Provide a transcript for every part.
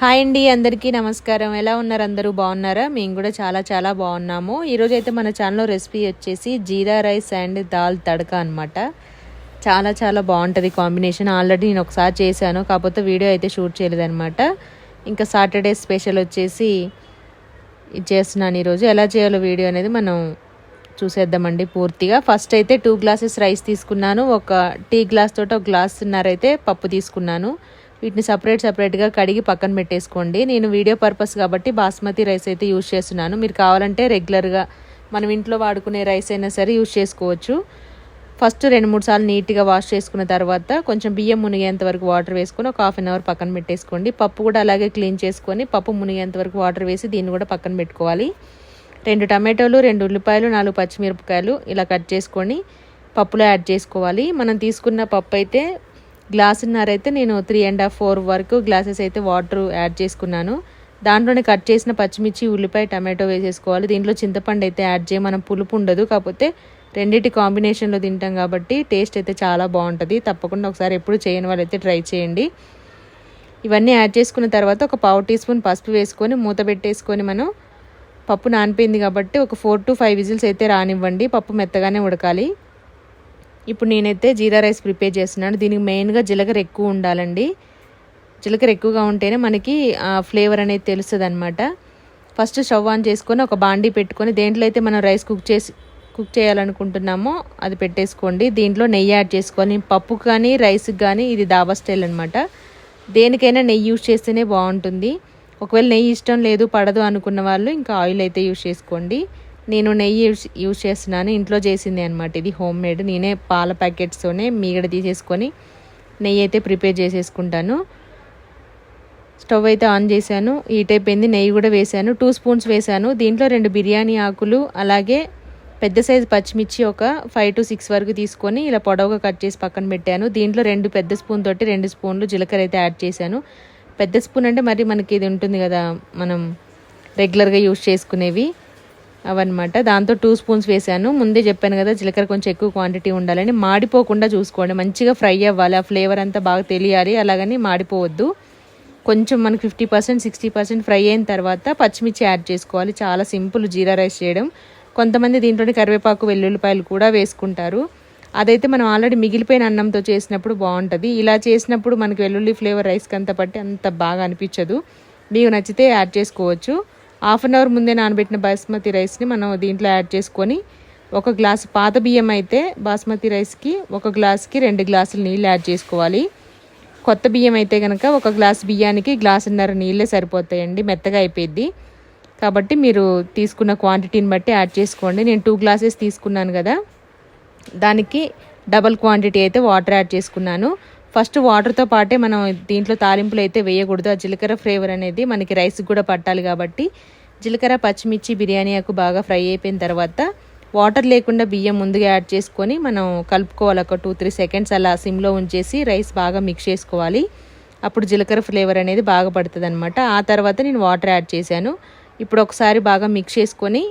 Hi అండి అందరికీ నమస్కారం. ఎలా ఉన్నారు? అందరూ బాగున్నారా? మేము కూడా చాలా చాలా బాగున్నాము. ఈరోజు అయితే మన ఛానల్లో రెసిపీ వచ్చేసి జీరా రైస్ అండ్ దాల్ తడకా అనమాట చాలా చాలా బాగుంటుంది కాంబినేషన్ ఆల్రెడీ నేను ఒకసారి చేశాను కాకపోతే వీడియో అయితే షూట్ చేయలేదన్నమాట. ఇంకా సాటర్డే స్పెషల్ వచ్చేసి ఇది చేస్తున్నాను ఈరోజు ఎలా చేయాలో వీడియో అనేది మనం చూసేద్దామండి పూర్తిగా. ఫస్ట్ అయితే టూ గ్లాసెస్ రైస్ తీసుకున్నాను. ఒక టీ గ్లాస్ తోటి ఒక గ్లాస్ అయితే పప్పు తీసుకున్నాను. వీటిని సపరేట్ సపరేట్గా కడిగి పక్కన పెట్టేసుకోండి. నేను వీడియో పర్పస్ కాబట్టి బాస్మతి రైస్ అయితే యూజ్ చేస్తున్నాను. మీరు కావాలంటే రెగ్యులర్గా మనం ఇంట్లో వాడుకునే రైస్ అయినా సరే యూజ్ చేసుకోవచ్చు. ఫస్ట్ రెండు మూడు సార్లు నీట్గా వాష్ చేసుకున్న తర్వాత కొంచెం బియ్యం మునిగేంత వరకు వాటర్ వేసుకొని ఒక హాఫ్ అన్ అవర్ పక్కన పెట్టేసుకోండి. పప్పు కూడా అలాగే క్లీన్ చేసుకొని పప్పు మునిగేంత వరకు వాటర్ వేసి దీన్ని కూడా పక్కన పెట్టుకోవాలి. రెండు టమాటోలు రెండు ఉల్లిపాయలు నాలుగు పచ్చిమిరపకాయలు ఇలా కట్ చేసుకొని పప్పులో యాడ్ చేసుకోవాలి. మనం తీసుకున్న పప్పు అయితే గ్లాసున్నర అయితే నేను త్రీ అండ్ హాఫ్ ఫోర్ వరకు గ్లాసెస్ అయితే వాటర్ యాడ్ చేసుకున్నాను. దాంట్లోనే కట్ చేసిన పచ్చిమిర్చి ఉల్లిపాయ టమాటో వేసేసుకోవాలి. దీంట్లో చింతపండు అయితే యాడ్ చేయ మనం పులుపు ఉండదు. కాకపోతే రెండింటి కాంబినేషన్లో తింటాం కాబట్టి టేస్ట్ అయితే చాలా బాగుంటుంది. తప్పకుండా ఒకసారి ఎప్పుడు చేయని వాళ్ళైతే ట్రై చేయండి. ఇవన్నీ యాడ్ చేసుకున్న తర్వాత ఒక పావు టీ స్పూన్ పసుపు వేసుకొని మూత పెట్టేసుకొని మనం పప్పు నానిపోయింది కాబట్టి ఒక ఫోర్ టు ఫైవ్ విజిల్స్ అయితే రానివ్వండి. పప్పు మెత్తగానే ఉడకాలి. ఇప్పుడు నేనైతే జీరా రైస్ ప్రిపేర్ చేస్తున్నాను. దీనికి మెయిన్గా జీలకర్ర ఎక్కువ ఉండాలండి. జీలకర్ర ఎక్కువగా ఉంటేనే మనకి ఫ్లేవర్ అనేది తెలుస్తుంది అనమాట ఫస్ట్ స్టవ్ ఆన్ చేసుకొని ఒక బాండీ పెట్టుకొని దేంట్లో అయితే మనం రైస్ కుక్ చేసి కుక్ చేయాలనుకుంటున్నామో అది పెట్టేసుకోండి. దీంట్లో నెయ్యి యాడ్ చేసుకొని పప్పు కానీ రైస్కి కానీ ఇది దాబా స్టైల్ అనమాట దేనికైనా నెయ్యి యూజ్ చేస్తేనే బాగుంటుంది. ఒకవేళ నెయ్యి ఇష్టం లేదు పడదు అనుకున్న వాళ్ళు ఇంకా ఆయిల్ అయితే యూజ్ చేసుకోండి. నేను నెయ్యి యూజ్ యూజ్ చేస్తున్నాను. ఇంట్లో చేసింది అనమాట ఇది హోమ్ మేడ్. నేనే పాల ప్యాకెట్స్తోనే మీగడ తీసేసుకొని నెయ్యి అయితే ప్రిపేర్ చేసేసుకుంటాను. స్టవ్ అయితే ఆన్ చేశాను. హీట్ అయిపోయింది. నెయ్యి కూడా వేశాను. టూ స్పూన్స్ వేశాను. దీంట్లో రెండు బిర్యానీ ఆకులు అలాగే పెద్ద సైజు పచ్చిమిర్చి ఒక ఫైవ్ టు సిక్స్ వరకు తీసుకొని ఇలా పొడవుగా కట్ చేసి పక్కన పెట్టాను. దీంట్లో రెండు పెద్ద స్పూన్ తోటి రెండు స్పూన్లు జీలకర్ర అయితే యాడ్ చేశాను. పెద్ద స్పూన్ అంటే మరి మనకి ఇది ఉంటుంది కదా మనం రెగ్యులర్గా యూజ్ చేసుకునేవి. అవన్నమాట. దాంతో టూ స్పూన్స్ వేసాను ముందే చెప్పాను కదా జీలకర్ర కొంచెం ఎక్కువ క్వాంటిటీ ఉండాలని. మాడిపోకుండా చూసుకోండి. మంచిగా ఫ్రై అవ్వాలి. ఆ ఫ్లేవర్ అంతా బాగా తెలియాలి. అలాగని మాడిపోవద్దు. కొంచెం మనకి fifty percent sixty percent fry అయిన తర్వాత పచ్చిమిర్చి యాడ్ చేసుకోవాలి. చాలా సింపుల్ జీరా రైస్ చేయడం. కొంతమంది దీంట్లోని కరివేపాకు వెల్లుల్లిపాయలు కూడా వేసుకుంటారు. అదైతే మనం ఆల్రెడీ మిగిలిపోయిన అన్నంతో చేసినప్పుడు బాగుంటుంది. ఇలా చేసినప్పుడు మనకి వెల్లుల్లి ఫ్లేవర్ రైస్కి అంత పట్టి అంత బాగా అనిపించదు. మీకు నచ్చితే యాడ్ చేసుకోవచ్చు. హాఫ్ అన్ అవర్ ముందే నానబెట్టిన బాస్మతి రైస్ని మనం దీంట్లో యాడ్ చేసుకొని ఒక గ్లాస్ పాత బియ్యం అయితే బాస్మతి రైస్కి ఒక గ్లాస్కి రెండు గ్లాసులు నీళ్ళు యాడ్ చేసుకోవాలి. కొత్త బియ్యం అయితే కనుక ఒక గ్లాస్ బియ్యానికి గ్లాసున్నర నీళ్ళే సరిపోతాయండి. మెత్తగా అయిపోయింది కాబట్టి మీరు తీసుకున్న క్వాంటిటీని బట్టి యాడ్ చేసుకోండి. నేను టూ గ్లాసెస్ తీసుకున్నాను కదా. దానికి డబల్ క్వాంటిటీ అయితే వాటర్ యాడ్ చేసుకున్నాను. ఫస్ట్ వాటర్తో పాటే మనం దీంట్లో తాలింపులు అయితే వేయకూడదు. ఆ జీలకర్ర ఫ్లేవర్ అనేది మనకి రైస్కి కూడా పట్టాలి కాబట్టి జీలకర్ర పచ్చిమిర్చి బిర్యానీ ఆకు బాగా ఫ్రై అయిపోయిన తర్వాత వాటర్ లేకుండా బియ్యం ముందుగా యాడ్ చేసుకొని మనం కలుపుకోవాలి. ఒక టూ త్రీ సెకండ్స్ అలా సిమ్లో ఉంచేసి రైస్ బాగా మిక్స్ చేసుకోవాలి. అప్పుడు జీలకర్ర ఫ్లేవర్ అనేది బాగా పడుతుంది అనమాట ఆ తర్వాత నేను వాటర్ యాడ్ చేశాను. ఇప్పుడు ఒకసారి బాగా మిక్స్ చేసుకొని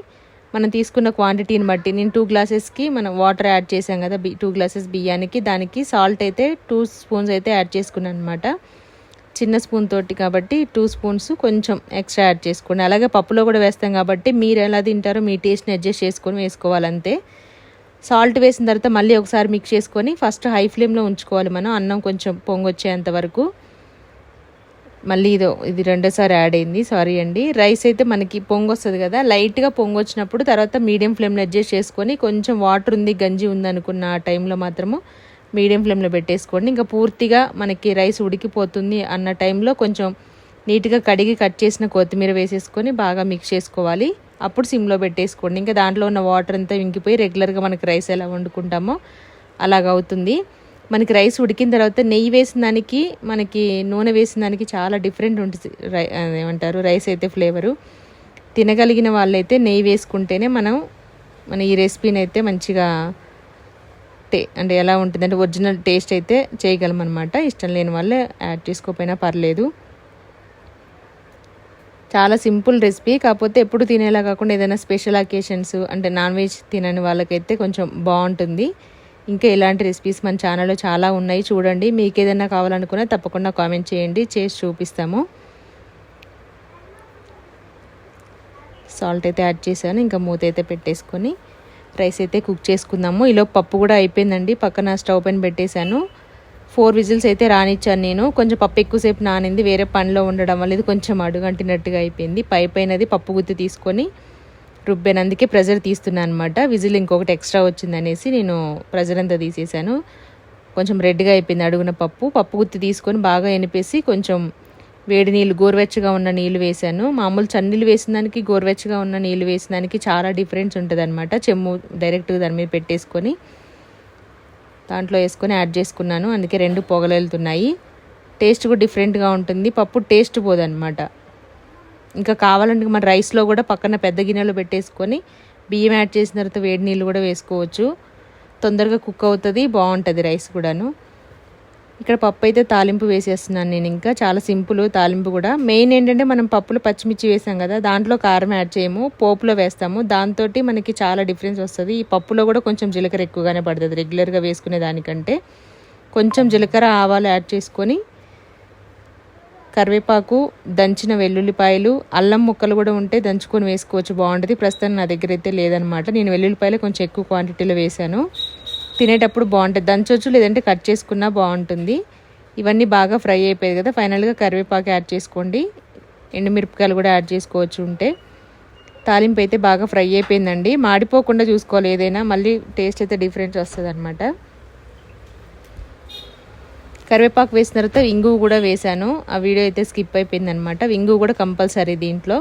మనం తీసుకున్న క్వాంటిటీని బట్టి. నేను టూ గ్లాసెస్కి మనం వాటర్ యాడ్ చేసాం కదా బి టూ గ్లాసెస్ బియ్యానికి. దానికి సాల్ట్ అయితే టూ స్పూన్స్ అయితే యాడ్ చేసుకున్నాను అనమాట చిన్న స్పూన్ తోటి కాబట్టి టూ స్పూన్స్ కొంచెం ఎక్స్ట్రా యాడ్ చేసుకోండి. అలాగే పప్పులో కూడా వేస్తాం కాబట్టి మీరు ఎలా తింటారో మీ టేస్ట్ని అడ్జస్ట్ చేసుకొని వేసుకోవాలంతే. సాల్ట్ వేసిన తర్వాత మళ్ళీ ఒకసారి మిక్స్ చేసుకొని ఫస్ట్ హై ఫ్లేమ్లో ఉంచుకోవాలి మనం. అన్నం కొంచెం పొంగొచ్చేంత వరకు. మళ్ళీ ఇదో ఇది రెండోసారి యాడ్ అయింది. సారీ అండి. రైస్ అయితే మనకి పొంగు వస్తుంది కదా లైట్గా పొంగు వచ్చినప్పుడు తర్వాత మీడియం ఫ్లేమ్లో అడ్జస్ట్ చేసుకొని కొంచెం వాటర్ ఉంది గంజి ఉంది అనుకున్న ఆ టైంలో మాత్రము మీడియం ఫ్లేమ్లో పెట్టేసుకోండి. ఇంకా పూర్తిగా మనకి రైస్ ఉడికిపోతుంది అన్న టైంలో కొంచెం నీట్గా కడిగి కట్ చేసిన కొత్తిమీర వేసేసుకొని బాగా మిక్స్ చేసుకోవాలి. అప్పుడు సిమ్లో పెట్టేసుకోండి. ఇంకా దాంట్లో ఉన్న వాటర్ అంతా ఇంకిపోయి రెగ్యులర్గా మనకి రైస్ ఎలా వండుకుంటామో అలాగ అవుతుంది. మనకి రైస్ ఉడికిన తర్వాత నెయ్యి వేసిన దానికి మనకి నూనె వేసిన దానికి చాలా డిఫరెంట్ ఉంటుంది. రై ఏమంటారు? రైస్ అయితే ఫ్లేవరు తినగలిగిన వాళ్ళైతే నెయ్యి వేసుకుంటేనే మనం మన ఈ రెసిపీని అయితే మంచిగా టే అంటే ఎలా ఉంటుందంటే ఒరిజినల్ టేస్ట్ అయితే చేయగలం అనమాట ఇష్టం లేని వాళ్ళే యాడ్ చేసుకోకపోయినా పర్లేదు. చాలా సింపుల్ రెసిపీ కాకపోతే ఎప్పుడు తినేలా కాకుండా ఏదైనా స్పెషల్ అకేషన్స్ అంటే నాన్ వెజ్ తినని వాళ్ళకైతే కొంచెం బాగుంటుంది. ఇంకా ఇలాంటి రెసిపీస్ మన ఛానల్లో చాలా ఉన్నాయి. చూడండి మీకు ఏదైనా కావాలనుకున్నా తప్పకుండా కామెంట్ చేయండి. చేసి చూపిస్తాము. సాల్ట్ అయితే యాడ్ చేశాను. ఇంకా మూత అయితే పెట్టేసుకొని రైస్ అయితే కుక్ చేసుకుందాము. ఈలో పప్పు కూడా అయిపోయిందండి. పక్కన స్టవ్ పైన పెట్టేశాను. ఫోర్ విజిల్స్ అయితే రానిచ్చాను నేను. కొంచెం పప్పు ఎక్కువసేపు నానింది. వేరే పనిలో ఉండడం వల్ల ఇది కొంచెం అడుగంటినట్టుగా అయిపోయింది. పై పైనది పప్పు గుత్తి తీసుకొని రుబ్బాను. అందుకే ప్రెజర్ తీస్తున్నాను అనమాట విజిల్ ఇంకొకటి ఎక్స్ట్రా వచ్చింది అనేసి నేను ప్రెజర్ అంతా తీసేసాను. కొంచెం రెడ్గా అయిపోయింది అడుగున పప్పు. పప్పు గుత్తి తీసుకొని బాగా ఎనిపేసి కొంచెం వేడి నీళ్ళు గోరువెచ్చగా ఉన్న నీళ్ళు వేసాను మామూలు చన్నీళ్ళు వేసిన దానికి గోరువెచ్చగా ఉన్న నీళ్ళు వేసిన దానికి చాలా డిఫరెన్స్ ఉంటుంది అనమాట చెమ్ము డైరెక్ట్గా దాని మీద పెట్టేసుకొని దాంట్లో వేసుకొని యాడ్ చేసుకున్నాను. అందుకే రెండు పొగలు వెళ్తున్నాయి టేస్ట్ కూడా డిఫరెంట్గా ఉంటుంది. పప్పు టేస్ట్ పోదనమాట ఇంకా కావాలంటే మన రైస్లో కూడా పక్కన పెద్ద గిన్నెలో పెట్టేసుకొని బియ్యం యాడ్ చేసిన తర్వాత వేడి నీళ్ళు కూడా వేసుకోవచ్చు. తొందరగా కుక్ అవుతుంది బాగుంటుంది రైస్ కూడాను. ఇక్కడ పప్పు అయితే తాలింపు వేసేస్తున్నాను నేను ఇంకా. చాలా సింపుల్ తాలింపు కూడా. మెయిన్ ఏంటంటే మనం పప్పులు పచ్చిమిర్చి వేసాం కదా దాంట్లో కారం యాడ్ చేయము పోపులో వేస్తాము. దాంతో మనకి చాలా డిఫరెన్స్ వస్తుంది. ఈ పప్పులో కూడా కొంచెం జీలకర్ర ఎక్కువగానే పడుతుంది రెగ్యులర్గా వేసుకునే దానికంటే. కొంచెం జీలకర్ర ఆవాలు యాడ్ చేసుకొని కరివేపాకు దంచిన వెల్లుల్లిపాయలు అల్లం ముక్కలు కూడా ఉంటే దంచుకొని వేసుకోవచ్చు. బాగుంటుంది. ప్రస్తుతం నా దగ్గర అయితే లేదనమాట నేను వెల్లుల్లిపాయలు కొంచెం ఎక్కువ క్వాంటిటీలో వేశాను. తినేటప్పుడు బాగుంటుంది. దంచవచ్చు లేదంటే కట్ చేసుకున్నా బాగుంటుంది. ఇవన్నీ బాగా ఫ్రై అయిపోయింది కదా. ఫైనల్గా కరివేపాకు యాడ్ చేసుకోండి. ఎండుమిరపకాయలు కూడా యాడ్ చేసుకోవచ్చు ఉంటే. తాలింపు అయితే బాగా ఫ్రై అయిపోయిందండి. మాడిపోకుండా చూసుకోవాలి ఏదైనా. మళ్ళీ టేస్ట్ అయితే డిఫరెన్స్ వస్తుంది అనమాట కరివేపాకు వేసిన తర్వాత ఇంగు కూడా వేశాను. ఆ వీడియో అయితే స్కిప్ అయిపోయింది అనమాట ఇంగు కూడా కంపల్సరీ దీంట్లో.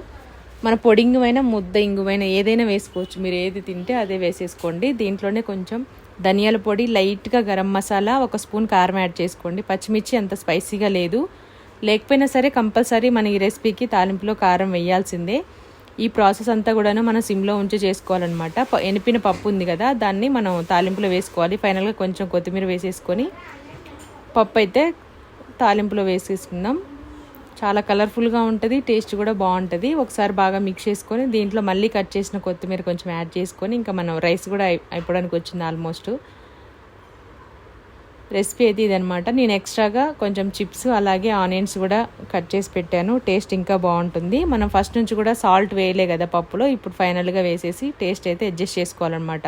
మన పొడి ఇంగువైనా ముద్ద ఇంగువైనా ఏదైనా వేసుకోవచ్చు. మీరు ఏది తింటే అదే వేసేసుకోండి. దీంట్లోనే కొంచెం ధనియాల పొడి లైట్గా గరం మసాలా ఒక స్పూన్ కారం యాడ్ చేసుకోండి. పచ్చిమిర్చి అంత స్పైసీగా లేదు. లేకపోయినా సరే కంపల్సరీ మన ఈ రెసిపీకి తాలింపులో కారం వేయాల్సిందే. ఈ ప్రాసెస్ అంతా కూడాను మనం సిమ్లో ఉంచి చేసుకోవాలన్నమాట. ఎనిపిన పప్పు ఉంది కదా దాన్ని మనం తాలింపులో వేసుకోవాలి. ఫైనల్గా కొంచెం కొత్తిమీర వేసేసుకొని పప్పు అయితే తాలింపులో వేసేసుకుందాం. చాలా కలర్ఫుల్గా ఉంటుంది టేస్ట్ కూడా బాగుంటుంది. ఒకసారి బాగా మిక్స్ చేసుకొని దీంట్లో మళ్ళీ కట్ చేసిన కొత్తిమీర కొంచెం యాడ్ చేసుకొని ఇంకా మనం రైస్ కూడా అయిపోవడానికి వచ్చింది ఆల్మోస్ట్ రెసిపీ అయితే ఇదనమాట నేను ఎక్స్ట్రాగా కొంచెం చిప్స్ అలాగే ఆనియన్స్ కూడా కట్ చేసి పెట్టాను. టేస్ట్ ఇంకా బాగుంటుంది. మనం ఫస్ట్ నుంచి కూడా సాల్ట్ వేయలే కదా పప్పులో. ఇప్పుడు ఫైనల్గా వేసేసి టేస్ట్ అయితే అడ్జస్ట్ చేసుకోవాలన్నమాట.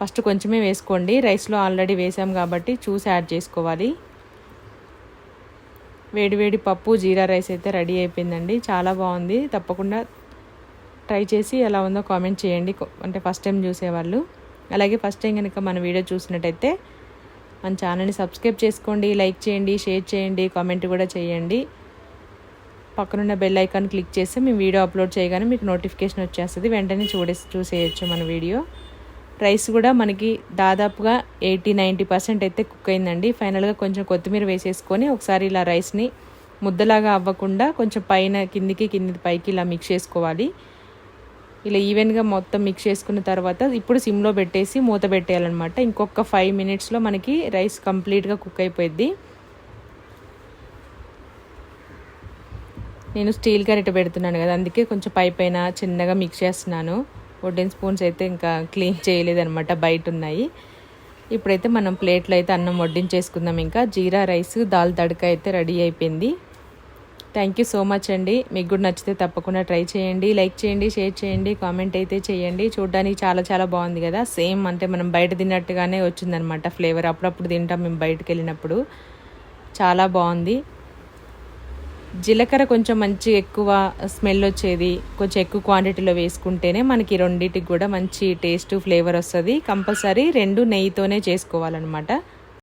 ఫస్ట్ కొంచెమే వేసుకోండి. రైస్లో ఆల్రెడీ వేసాం కాబట్టి చూసి యాడ్ చేసుకోవాలి. వేడివేడి పప్పు జీరా రైస్ అయితే రెడీ అయిపోయిందండి. చాలా బాగుంది. తప్పకుండా ట్రై చేసి ఎలా ఉందో కామెంట్ చేయండి. అంటే ఫస్ట్ టైం చూసేవాళ్ళు. అలాగే ఫస్ట్ టైం కనుక మన వీడియో చూసినట్టయితే మన ఛానల్ని సబ్స్క్రైబ్ చేసుకోండి లైక్ చేయండి షేర్ చేయండి కామెంట్ కూడా చేయండి. పక్కనున్న బెల్ ఐకాన్ క్లిక్ చేస్తే మేము వీడియో అప్లోడ్ చేయగానే మీకు నోటిఫికేషన్ వచ్చేస్తుంది. వెంటనే చూడే చూసేయచ్చు మన వీడియో. రైస్ కూడా మనకి దాదాపుగా ఎయిటీ నైంటీ పర్సెంట్ అయితే కుక్ అయిందండి. ఫైనల్గా కొంచెం కొత్తిమీర వేసేసుకొని ఒకసారి ఇలా రైస్ని ముద్దలాగా అవ్వకుండా కొంచెం పైన కిందికి కింది పైకి ఇలా మిక్స్ చేసుకోవాలి. ఇలా ఈవెన్గా మొత్తం మిక్స్ చేసుకున్న తర్వాత ఇప్పుడు సిమ్లో పెట్టేసి మూత పెట్టేయాలన్నమాట. ఇంకొక ఫైవ్ మినిట్స్లో మనకి రైస్ కంప్లీట్గా కుక్ అయిపోయింది నేను స్టీల్ గరిట పెడుతున్నాను కదా అందుకే కొంచెం పై పైన చిన్నగా మిక్స్ చేస్తున్నాను. వుడెన్ స్పూన్స్ అయితే ఇంకా క్లీన్ చేయలేదనమాట బయట ఉన్నాయి ఇప్పుడైతే మనం ప్లేట్లో అయితే అన్నం వడ్డించేసుకుందాం ఇంకా. జీరా రైస్ దాల్ తడక అయితే రెడీ అయిపోయింది. థ్యాంక్ యూ సో మచ్ అండి. మీకు కూడా నచ్చితే తప్పకుండా ట్రై చేయండి లైక్ చేయండి షేర్ చేయండి కామెంట్ అయితే చేయండి. చూడడానికి చాలా చాలా బాగుంది కదా. సేమ్ అంటే మనం బయట తిన్నట్టుగానే వచ్చిందనమాట ఫ్లేవర్. అప్పుడప్పుడు తింటాం మేము బయటకు వెళ్ళినప్పుడు. చాలా బాగుంది. జీలకర్ర కొంచెం మంచి ఎక్కువ స్మెల్ వచ్చేది కొంచెం ఎక్కువ క్వాంటిటీలో వేసుకుంటేనే మనకి రెండింటికి కూడా మంచి టేస్ట్ ఫ్లేవర్ వస్తుంది. కంపల్సరీ రెండు నెయ్యితోనే చేసుకోవాలన్నమాట.